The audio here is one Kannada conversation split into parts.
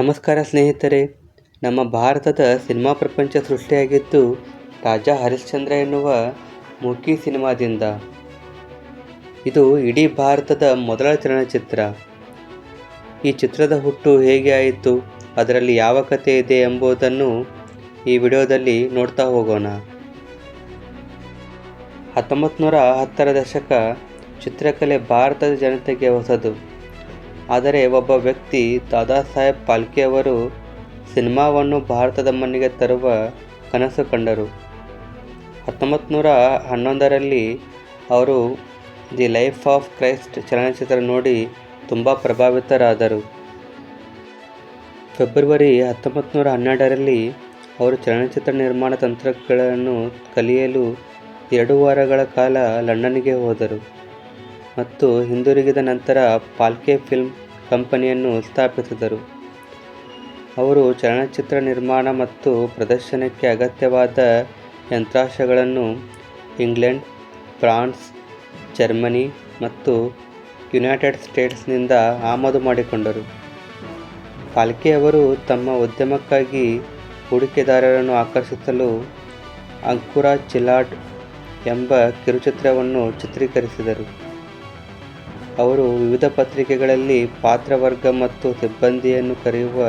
ನಮಸ್ಕಾರ ಸ್ನೇಹಿತರೆ. ನಮ್ಮ ಭಾರತದ ಸಿನಿಮಾ ಪ್ರಪಂಚ ಸೃಷ್ಟಿಯಾಗಿದ್ದು ರಾಜಾ ಹರಿಶ್ಚಂದ್ರ ಎನ್ನುವ ಮೂಕಿ ಸಿನಿಮಾದಿಂದ. ಇದು ಇಡೀ ಭಾರತದ ಮೊದಲ ಚಲನಚಿತ್ರ. ಈ ಚಿತ್ರದ ಹುಟ್ಟು ಹೇಗೆ ಆಯಿತು, ಅದರಲ್ಲಿ ಯಾವ ಕಥೆ ಇದೆ ಎಂಬುದನ್ನು ಈ ವಿಡಿಯೋದಲ್ಲಿ ನೋಡ್ತಾ ಹೋಗೋಣ. ಹತ್ತೊಂಬತ್ತು ನೂರ ಹತ್ತರ ದಶಕ ಚಿತ್ರಕಲೆ ಭಾರತದ ಜನತೆಗೆ ಹೊಸದು. ಆದರೆ ಒಬ್ಬ ವ್ಯಕ್ತಿ ದಾದಾ ಸಾಹೇಬ್ ಪಾಲ್ಕೆ ಅವರು ಸಿನಿಮಾವನ್ನು ಭಾರತದ ಮಣ್ಣಿಗೆ ತರುವ ಕನಸು ಕಂಡರು. ಹತ್ತೊಂಬತ್ತು ನೂರ ಹನ್ನೊಂದರಲ್ಲಿ ಅವರು ದಿ ಲೈಫ್ ಆಫ್ ಕ್ರೈಸ್ಟ್ ಚಲನಚಿತ್ರ ನೋಡಿ ತುಂಬ ಪ್ರಭಾವಿತರಾದರು. ಫೆಬ್ರವರಿ ಹತ್ತೊಂಬತ್ತು ನೂರ ಹನ್ನೆರಡರಲ್ಲಿ ಅವರು ಚಲನಚಿತ್ರ ನಿರ್ಮಾಣ ತಂತ್ರಗಳನ್ನು ಕಲಿಯಲು ಎರಡು ವಾರಗಳ ಕಾಲ ಲಂಡನ್ಗೆ ಹೋದರು. ಮತ್ತು ಹಿಂದಿರುಗಿದ ನಂತರ ಪಾಲ್ಕೆ ಫಿಲ್ಮ್ ಕಂಪನಿಯನ್ನು ಸ್ಥಾಪಿಸಿದರು. ಅವರು ಚಲನಚಿತ್ರ ನಿರ್ಮಾಣ ಮತ್ತು ಪ್ರದರ್ಶನಕ್ಕೆ ಅಗತ್ಯವಾದ ಯಂತ್ರಾಂಶಗಳನ್ನು ಇಂಗ್ಲೆಂಡ್, ಫ್ರಾನ್ಸ್, ಜರ್ಮನಿ ಮತ್ತು ಯುನೈಟೆಡ್ ಸ್ಟೇಟ್ಸ್ನಿಂದ ಆಮದು ಮಾಡಿಕೊಂಡರು. ಪಾಲ್ಕೆ ಅವರು ತಮ್ಮ ಉದ್ಯಮಕ್ಕಾಗಿ ಹೂಡಿಕೆದಾರರನ್ನು ಆಕರ್ಷಿಸಲು ಅಂಕುರ ಚಿಲಾಟ್ ಎಂಬ ಕಿರುಚಿತ್ರವನ್ನು ಚಿತ್ರೀಕರಿಸಿದರು. ಅವರು ವಿವಿಧ ಪತ್ರಿಕೆಗಳಲ್ಲಿ ಪಾತ್ರವರ್ಗ ಮತ್ತು ಸಿಬ್ಬಂದಿಯನ್ನು ಕರೆಯುವ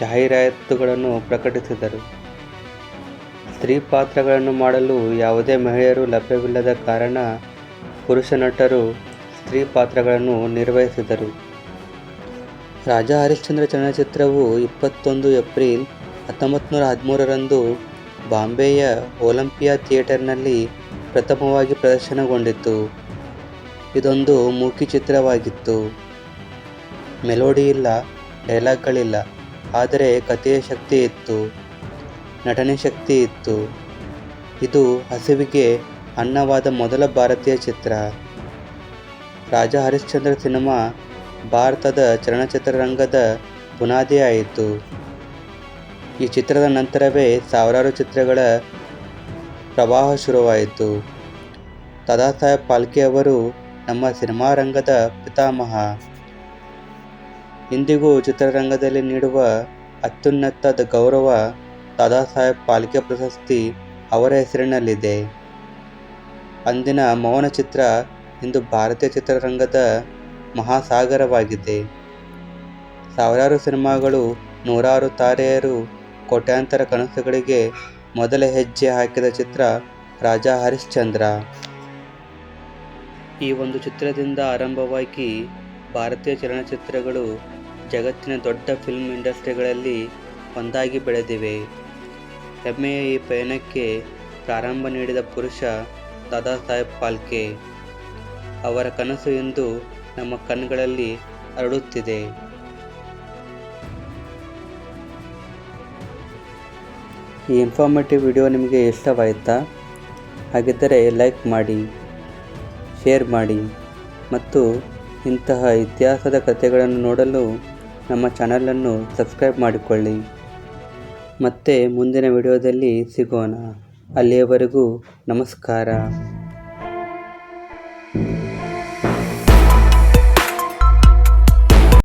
ಜಾಹೀರಾತುಗಳನ್ನು ಪ್ರಕಟಿಸಿದರು. ಸ್ತ್ರೀ ಪಾತ್ರಗಳನ್ನು ಮಾಡಲು ಯಾವುದೇ ಮಹಿಳೆಯರು ಲಭ್ಯವಿಲ್ಲದ ಕಾರಣ ಪುರುಷ ನಟರು ಸ್ತ್ರೀ ಪಾತ್ರಗಳನ್ನು ನಿರ್ವಹಿಸಿದರು. ರಾಜಾ ಹರಿಶ್ಚಂದ್ರ ಚಲನಚಿತ್ರವು ಇಪ್ಪತ್ತೊಂದು ಏಪ್ರಿಲ್ ಹತ್ತೊಂಬತ್ತು ನೂರ ಹದಿಮೂರರಂದು ಬಾಂಬೆಯ ಒಲಿಂಪಿಯಾ ಥಿಯೇಟರ್ನಲ್ಲಿ ಪ್ರಥಮವಾಗಿ ಪ್ರದರ್ಶನಗೊಂಡಿತು ಇದೊಂದು ಮೂಕಿ ಚಿತ್ರವಾಗಿತ್ತು. ಮೆಲೋಡಿ ಇಲ್ಲ ಡೈಲಾಗ್ಗಳಿಲ್ಲ ಆದರೆ ಕಥೆಯ ಶಕ್ತಿ ಇತ್ತು, ನಟನೆ ಶಕ್ತಿ ಇತ್ತು. ಇದು ಹಸಿವಿಗೆ ಅನ್ನವಾದ ಮೊದಲ ಭಾರತೀಯ ಚಿತ್ರ. ರಾಜಾ ಹರಿಶ್ಚಂದ್ರ ಸಿನಿಮಾ ಭಾರತದ ಚಲನಚಿತ್ರರಂಗದ ಬುನಾದಿ ಆಯಿತು. ಈ ಚಿತ್ರದ ನಂತರವೇ ಸಾವಿರಾರು ಚಿತ್ರಗಳ ಪ್ರವಾಹ ಶುರುವಾಯಿತು. ದಾದಾ ಸಾಹೇಬ್ ಪಾಲ್ಕೆ ಅವರು ನಮ್ಮ ಸಿನಿಮಾ ರಂಗದ ಪಿತಾಮಹ. ಇಂದಿಗೂ ಚಿತ್ರರಂಗದಲ್ಲಿ ನೀಡುವ ಅತ್ಯುನ್ನತ ಗೌರವ ದಾದಾ ಸಾಹೇಬ್ ಪಾಲ್ಕೆ ಪ್ರಶಸ್ತಿ ಅವರ ಹೆಸರಿನಲ್ಲಿದೆ. ಅಂದಿನ ಮೌನ ಚಿತ್ರ ಇಂದು ಭಾರತೀಯ ಚಿತ್ರರಂಗದ ಮಹಾಸಾಗರವಾಗಿದೆ. ಸಾವಿರಾರು ಸಿನಿಮಾಗಳು ನೂರಾರು ತಾರೆಯರು ಕೋಟ್ಯಾಂತರ ಕನಸುಗಳಿಗೆ ಮೊದಲ ಹೆಜ್ಜೆ ಹಾಕಿದ ಚಿತ್ರ ರಾಜಾ ಹರಿಶ್ಚಂದ್ರ. ಈ ಒಂದು ಚಿತ್ರದಿಂದ ಆರಂಭವಾಗಿ ಭಾರತೀಯ ಚಲನಚಿತ್ರಗಳು ಜಗತ್ತಿನ ದೊಡ್ಡ ಫಿಲ್ಮ್ ಇಂಡಸ್ಟ್ರಿಗಳಲ್ಲಿ ಒಂದಾಗಿ ಬೆಳೆದಿವೆ. ಹೆಮ್ಮೆಯ ಈ ಪಯಣಕ್ಕೆ ಪ್ರಾರಂಭ ನೀಡಿದ ಪುರುಷ ದಾದಾ ಸಾಹೇಬ್ ಫಾಲ್ಕೆ. ಅವರ ಕನಸು ಇಂದು ನಮ್ಮ ಕಣ್ಗಳಲ್ಲಿ ಅರಳುತ್ತಿದೆ. ಈ ಇನ್ಫಾರ್ಮೇಟಿವ್ ವಿಡಿಯೋ ನಿಮಗೆ ಇಷ್ಟವಾಯಿತಾ? ಹಾಗಿದ್ದರೆ ಲೈಕ್ ಮಾಡಿ. ಶೇರ್ ಮಾಡಿ ಮತ್ತು ಇಂತಹ ಇತಿಹಾಸದ ಕಥೆಗಳನ್ನು ನೋಡಲು ನಮ್ಮ ಚಾನಲನ್ನು ಸಬ್ಸ್ಕ್ರೈಬ್ ಮಾಡಿಕೊಳ್ಳಿ. ಮತ್ತೆ ಮುಂದಿನ ವಿಡಿಯೋದಲ್ಲಿ ಸಿಗೋಣ. ಅಲ್ಲಿಯವರೆಗೂ ನಮಸ್ಕಾರ.